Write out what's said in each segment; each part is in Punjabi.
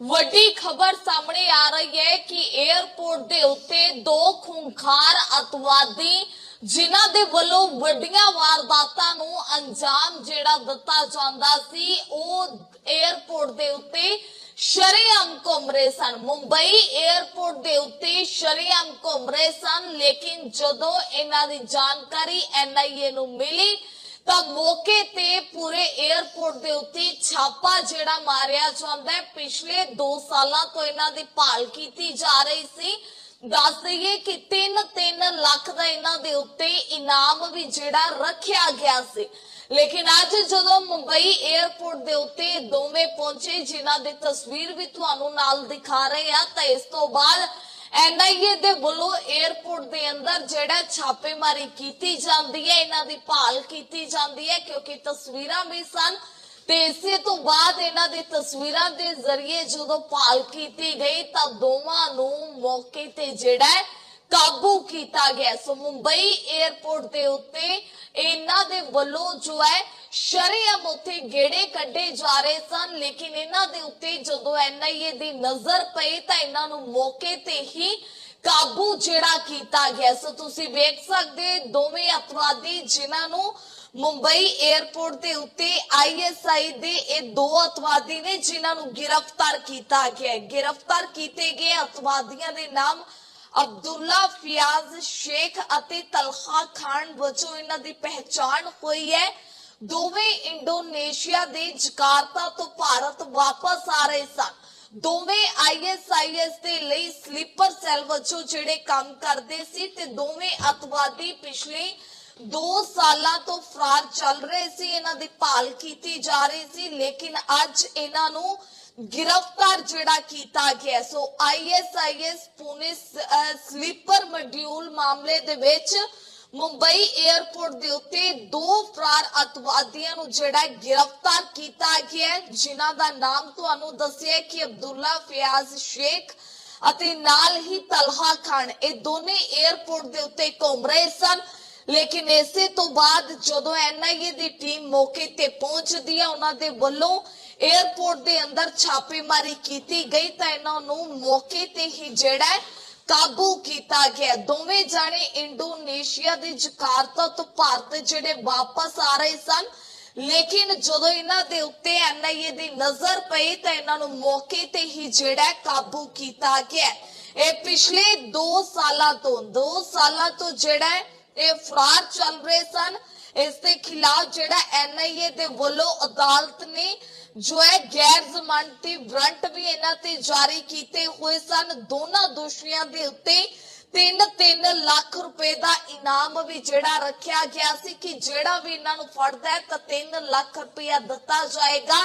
ਵੱਡੀ ਖਬਰ ਸਾਹਮਣੇ ਆ ਰਹੀ ਹੈ ਕਿ 에ਅਰਪੋਰਟ ਦੇ ਉੱਤੇ ਦੋ ਖੁੰਖਾਰ ਅਤਵਾਦੀ ਜਿਨ੍ਹਾਂ ਦੇ ਵੱਲੋਂ ਵੱਡੀਆਂ ਵਾਰਦਾਤਾਂ ਨੂੰ ਅੰਜਾਮ ਜਿਹੜਾ ਦਿੱਤਾ ਜਾਂਦਾ ਸੀ, ਉਹ 에ਅਰਪੋਰਟ ਦੇ ਉੱਤੇ ਸ਼ਰੇਆਮ ਘੁੰਮ ਰਹੇ ਸਨ। ਮੁੰਬਈ 에ਅਰਪੋਰਟ ਦੇ ਉੱਤੇ ਸ਼ਰੇਆਮ ਘੁੰਮ ਰਹੇ ਸਨ, ਲੇਕਿਨ ਜਦੋਂ ਇਹਨਾਂ ਦੀ ਜਾਣਕਾਰੀ ਐਨਆਈਏ ਨੂੰ ਮਿਲੀ ਤਾਂ ਮੌਕੇ ਤੇ ਪੂਰੇ 에ਅਰਪੋਰਟ ਦੇ ਉੱਤੇ ਛਾਪਾ ਜਿਹੜਾ ਮਾਰਿਆ ਜਾਂਦਾ ਹੈ। ਪਿਛਲੇ 2 ਸਾਲਾਂ ਤੋਂ ਇਹਨਾਂ ਦੀ ਭਾਲ ਕੀਤੀ ਜਾ ਰਹੀ ਸੀ। ਦੱਸ ਦਈਏ ਕਿ 3-3 ਲੱਖ ਦਾ ਇਹਨਾਂ ਦੇ ਉੱਤੇ ਇਨਾਮ ਵੀ ਜਿਹੜਾ ਰੱਖਿਆ ਗਿਆ ਸੀ। ਲੇਕਿਨ ਅੱਜ ਜਦੋਂ ਮੁੰਬਈ 에ਅਰਪੋਰਟ ਦੇ ਉੱਤੇ ਦੋਵੇਂ ਪਹੁੰਚੇ, ਜਿਨ੍ਹਾਂ ਦੀ ਤਸਵੀਰ ਵੀ ਤੁਹਾਨੂੰ ਨਾਲ ਦਿਖਾ ਰਹੇ ਆ ਤਾਂ ਇਸ ਤੋਂ ਬਾਅਦ ਐਨਆਈਏ ਦੇ ਵੱਲੋਂ 에ਅਰਪੋਰਟ ਦੇ ਅੰਦਰ ਜਿਹੜਾ ਛਾਪੇਮਾਰੀ ਕੀਤੀ ਜਾਂਦੀ ਹੈ, ਇਹਨਾਂ ਦੀ ਭਾਲ ਕੀਤੀ ਜਾਂਦੀ ਹੈ, ਕਿਉਂਕਿ ਤਸਵੀਰਾਂ ਵੀ ਸਨ। ਤੇ ਇਸੇ ਤੋਂ ਬਾਅਦ ਇਹਨਾਂ ਦੀ ਤਸਵੀਰਾਂ ਦੇ ਜ਼ਰੀਏ ਜਦੋਂ ਭਾਲ ਕੀਤੀ ਗਈ, ਤਾਂ ਦੋਵਾਂ ਨੂੰ ਮੌਕੇ ਤੇ ਜਿਹੜਾ ਹੈ ਕਾਬੂ ਕੀਤਾ ਗਿਆ। ਸੋ ਮੁੰਬਈ 에ਅਰਪੋਰਟ ਦੇ ਉੱਤੇ ਇਹਨਾਂ ਦੇ ਵੱਲੋਂ ਜੋ ਹੈ ਸ਼ਰੇਆਮ ਉੱਥੇ ਗੇੜੇ ਕੱਢੇ ਜਾ ਰਹੇ ਸਨ, ਲੇਕਿਨ ਇਹਨਾਂ ਦੇ ਉੱਤੇ ਜਦੋਂ ਐਨਆਈਏ ਦੀ ਨਜ਼ਰ ਪਈ ਤਾਂ ਇਹਨਾਂ ਨੂੰ ਮੌਕੇ ਤੇ ਹੀ ਕਾਬੂ ਜਿਹੜਾ ਕੀਤਾ ਗਿਆ। ਸੋ ਤੁਸੀਂ ਵੇਖ ਸਕਦੇ ਦੋਵੇਂ ਅਤਵਾਦੀ ਜਿਨ੍ਹਾਂ ਨੂੰ ਮੁੰਬਈ 에ਅਰਪੋਰਟ ਦੇ ਉੱਤੇ ਆਈਐਸਆਈ ਦੇ ਇਹ ਦੋ ਅਤਵਾਦੀ ਨੇ, ਜਿਨ੍ਹਾਂ ਨੂੰ ਗ੍ਰਿਫਤਾਰ ਕੀਤਾ ਗਿਆ ਗ੍ਰਿਫਤਾਰ ਕੀਤੇ ਗਏ ਅਤਵਾਦੀਆਂ ਦੇ ਨਾਮ ਅਬਦੁੱਲਾ ਫਿਆਜ਼, ਸ਼ੇਖ ਅਤੇ ਤਲਖਾ ਖਾਨ ਵਜੋਂ ਇਹਨਾਂ ਦੀ ਪਹਿਚਾਣ ਹੋਈ ਹੈ। ਦੋਵੇਂ ਇੰਡੋਨੇਸ਼ੀਆ ਦੇ ਜਕਾਰਤਾ ਤੋਂ ਭਾਰਤ ਵਾਪਸ ਆ ਰਹੇ ਸਨ। ਦੋਵੇਂ ਆਈਐਸਆਈਐਸ ਦੇ ਲਈ ਸਲੀਪਰ ਸੈੱਲ ਵਜੋਂ ਜਿਹੜੇ ਕੰਮ ਕਰਦੇ ਸੀ ਤੇ ਦੋਵੇਂ ਅਤਵਾਦੀ ਪਿਛਲੇ 2 ਸਾਲਾਂ ਤੋਂ ਫਰਾਰ ਚੱਲ ਰਹੇ ਸੀ, ਇਹਨਾਂ ਦੀ ਭਾਲ ਕੀਤੀ ਜਾ ਰਹੀ ਸੀ, ਲੇਕਿਨ ਅੱਜ ਇਹਨਾਂ ਨੂੰ ਗ੍ਰਿਫਤਾਰ ਜਿਹੜਾ ਕੀਤਾ ਗਿਆ। So ISIS Pune sleeper module ਮਾਮਲੇ ਦੇ ਵਿੱਚ ਮੁੰਬਈ 에ਅਰਪੋਰਟ ਦੇ ਉੱਤੇ ਦੋ ਫਰਾਰ ਅਤਵਾਦੀਆਂ ਨੂੰ ਜਿਹੜਾ ਗ੍ਰਿਫਤਾਰ ਕੀਤਾ ਗਿਆ ਜਿਨ੍ਹਾਂ ਦਾ ਨਾਮ ਤੁਹਾਨੂੰ ਦੱਸਿਆ ਕਿ ਅਬਦੁੱਲਾ ਫਿਆਜ਼ ਸ਼ੇਖ ਅਤੇ ਨਾਲ ਹੀ ਤਲਹਾ ਖਾਨ, ਇਹ ਦੋਨੇ 에ਅਰਪੋਰਟ ਦੇ ਉੱਤੇ ਘੁੰਮ ਰਹੇ ਸਨ। ਲੇਕਿਨ ਇਸੇ ਤੋਂ ਬਾਅਦ ਜਦੋਂ ਐਨਆਈਏ ਦੀ ਟੀਮ ਮੌਕੇ ਤੇ ਪਹੁੰਚਦੀ ਹੈ, ਉਹਨਾਂ ਦੇ ਵੱਲੋਂ 에ਅਰਪੋਰਟ ਦੇ ਅੰਦਰ ਛਾਪੇਮਾਰੀ ਕੀਤੀ ਗਈ ਤਾਂ ਇਹਨਾਂ ਨੂੰ ਮੌਕੇ ਤੇ ਹੀ ਜਿਹੜਾ ਕਾਬੂ ਕੀਤਾ ਗਿਆ। ਦੋਵੇਂ ਜਾਣੇ ਇੰਡੋਨੇਸ਼ੀਆ ਦੇ ਜਕਾਰਤਾ ਤੋਂ ਭਾਰਤ ਜਿਹੜੇ ਵਾਪਸ ਆ ਰਹੇ ਸਨ। ਲੇਕਿਨ ਜਦੋਂ ਇਹਨਾਂ ਦੇ ਉੱਤੇ ਐਨਆਈਏ ਦੀ ਨਜ਼ਰ ਪਈ ਤਾਂ ਇਹਨਾਂ ਨੂੰ ਮੌਕੇ ਤੇ ਹੀ ਜਿਹੜਾ ਕਾਬੂ ਕੀਤਾ ਗਿਆ। ਇਹ ਪਿਛਲੇ 2 ਸਾਲਾਂ ਤੋਂ 2 ਸਾਲਾਂ ਤੋਂ ਜਿਹੜਾ ਇਹ ਫਰਾਰ ਚੱਲ ਰਹੇ ਸਨ। ਇਸ ਦੇ ਖਿਲਾਫ ਜਿਹੜਾ ਐਨਆਈਏ ਦੇ ਵੱਲੋਂ ਅਦਾਲਤ ਨੇ ਜੋ ਹੈ ਗੈਰ ਜ਼ਮਾਨਤੀ ਵਾਰੰਟ ਵੀ ਇਹਨਾਂ ਤੇ ਜਾਰੀ ਕੀਤੇ ਹੋਏ ਸਨ। ਦੋਨਾਂ ਦੋਸ਼ੀਆਂ ਦੇ ਉੱਤੇ 3-3 ਲੱਖ ਰੁਪਏ ਦਾ ਇਨਾਮ ਵੀ ਜਿਹੜਾ ਰੱਖਿਆ ਗਿਆ ਸੀ ਕਿ ਜਿਹੜਾ ਵੀ ਇਹਨਾਂ ਨੂੰ ਫੜਦਾ ਹੈ ਤਾਂ 3 ਲੱਖ ਰੁਪਇਆ ਦਿੱਤਾ ਜਾਏਗਾ।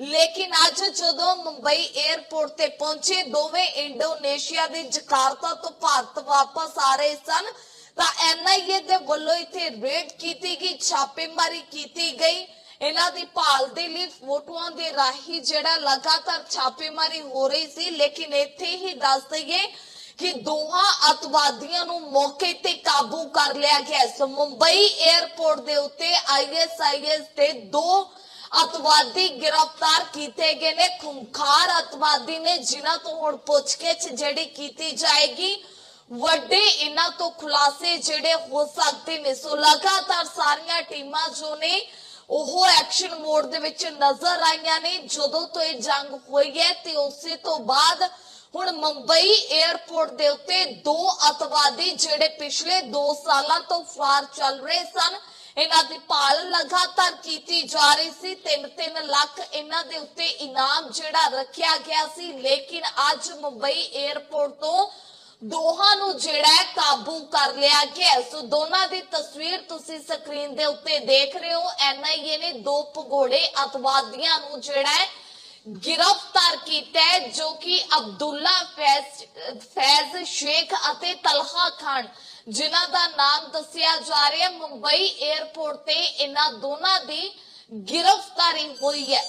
ਲੇਕਿਨ ਅੱਜ ਜਦੋਂ ਮੁੰਬਈ 에ਅਰਪੋਰਟ ਤੇ ਪਹੁੰਚੇ, ਦੋਵੇਂ ਇੰਡੋਨੇਸ਼ੀਆ ਦੇ ਜਕਾਰਤਾ ਤੋਂ ਭਾਰਤ ਵਾਪਸ ਆ ਰਹੇ ਸਨ, ਤਾਂ ਐਨਆਈਏ ਦੇ ਵੱਲੋਂ ਇੱਥੇ ਰੇਡ ਕੀਤੀ ਗਈ, ਛਾਪੇਮਾਰੀ ਕੀਤੀ ਗਈ। ਇਹਨਾਂ ਦੀ ਭਾਲ ਦੇ ਲਈ ਫੋਟੋਆਂ ਦੇ ਰਾਹੀਂ ਜਿਹੜਾ ਲਗਾਤਾਰ ਛਾਪੇਮਾਰੀ ਹੋ ਰਹੀ ਸੀ, ਲੇਕਿਨ ਇੱਥੇ ਹੀ ਦੱਸ ਦਈਏ ਕਿ ਦੋਹਾਂ ਅਤਵਾਦੀਆਂ ਨੂੰ ਮੌਕੇ ਤੇ ਕਾਬੂ ਕਰ ਲਿਆ ਗਿਆ ਸੋ ਮੁੰਬਈ 에ਅਰਪੋਰਟ ਦੇ ਉੱਤੇ ਆਈਐਸਆਈਐਸ ਦੇ ਦੋ ਅਤਵਾਦੀ ਗ੍ਰਿਫਤਾਰ ਕੀਤੇ ਗਏ ਨੇ। ਖੁੰਖਾਰ ਅਤਵਾਦੀ ਨੇ ਜਿਨ੍ਹਾਂ ਤੋਂ ਹੁਣ ਪੁੱਛਗਿੱਛ ਜਿਹੜੀ ਕੀਤੀ ਜਾਏਗੀ, ਵੱਡੇ ਇਹਨਾਂ ਤੋਂ ਖੁਲਾਸੇ ਜਿਹੜੇ ਹੋ ਸਕਦੇ ਨੇ। ਸੋ ਲਗਾਤਾਰ ਸਾਰੀਆਂ ਟੀਮਾਂ ਜੋ ਨੇ ਉਹ ਐਕਸ਼ਨ ਮੋਡ ਦੇ ਵਿੱਚ ਨਜ਼ਰ ਆਈਆਂ ਨੇ। ਜਦੋਂ ਤੋਂ ਇਹ ਜੰਗ ਹੋਈ ਹੈ ਤੇ ਉਸੇ ਤੋਂ ਬਾਅਦ ਹੁਣ ਮੁੰਬਈ 에ਅਰਪੋਰਟ ਦੇ ਉੱਤੇ ਦੋ ਅਤਵਾਦੀ ਜਿਹੜੇ ਪਿਛਲੇ 2 ਸਾਲਾਂ ਤੋਂ ਫਰਾਰ ਚੱਲ ਰਹੇ ਸਨ, ਇਹਨਾਂ ਦੀ ਭਾਲ ਲਗਾਤਾਰ ਕੀਤੀ ਜਾ ਰਹੀ ਸੀ। 3-3 ਲੱਖ ਇਹਨਾਂ ਦੇ ਉੱਤੇ ਇਨਾਮ ਜਿਹੜਾ ਰੱਖਿਆ ਗਿਆ ਸੀ। ਲੇਕਿਨ ਅੱਜ ਮੁੰਬਈ 에ਅਰਪੋਰਟ ਤੋਂ ਦੋਹਾਂ ਨੂੰ ਜਿਹੜਾ ਹੈ ਕਾਬੂ ਕਰ ਲਿਆ ਗਿਆ ਸੋ ਦੋਨਾਂ ਦੀ ਤਸਵੀਰ ਤੁਸੀਂ ਸਕਰੀਨ ਦੇ ਉੱਤੇ ਦੇਖ ਰਹੇ ਹੋ। ਐਨਆਈਏ ਨੇ ਦੋ ਭਗੋੜੇ ਅਤਵਾਦੀਆਂ ਨੂੰ ਜਿਹੜਾ ਹੈ ਗ੍ਰਿਫਤਾਰ ਕੀਤਾ ਹੈ, ਜੋ ਕਿ ਅਬਦੁੱਲਾ ਫੈਜ਼ ਫੈਜ਼ ਸ਼ੇਖ ਅਤੇ ਤਲਹਾ ਖਾਨ, ਜਿਨ੍ਹਾਂ ਦਾ ਨਾਮ ਦੱਸਿਆ ਜਾ ਰਿਹਾ ਹੈ। ਮੁੰਬਈ 에ਅਰਪੋਰਟ ਤੇ ਇਹਨਾਂ ਦੋਨਾਂ ਦੀ ਗ੍ਰਿਫਤਾਰੀ ਹੋਈ ਹੈ।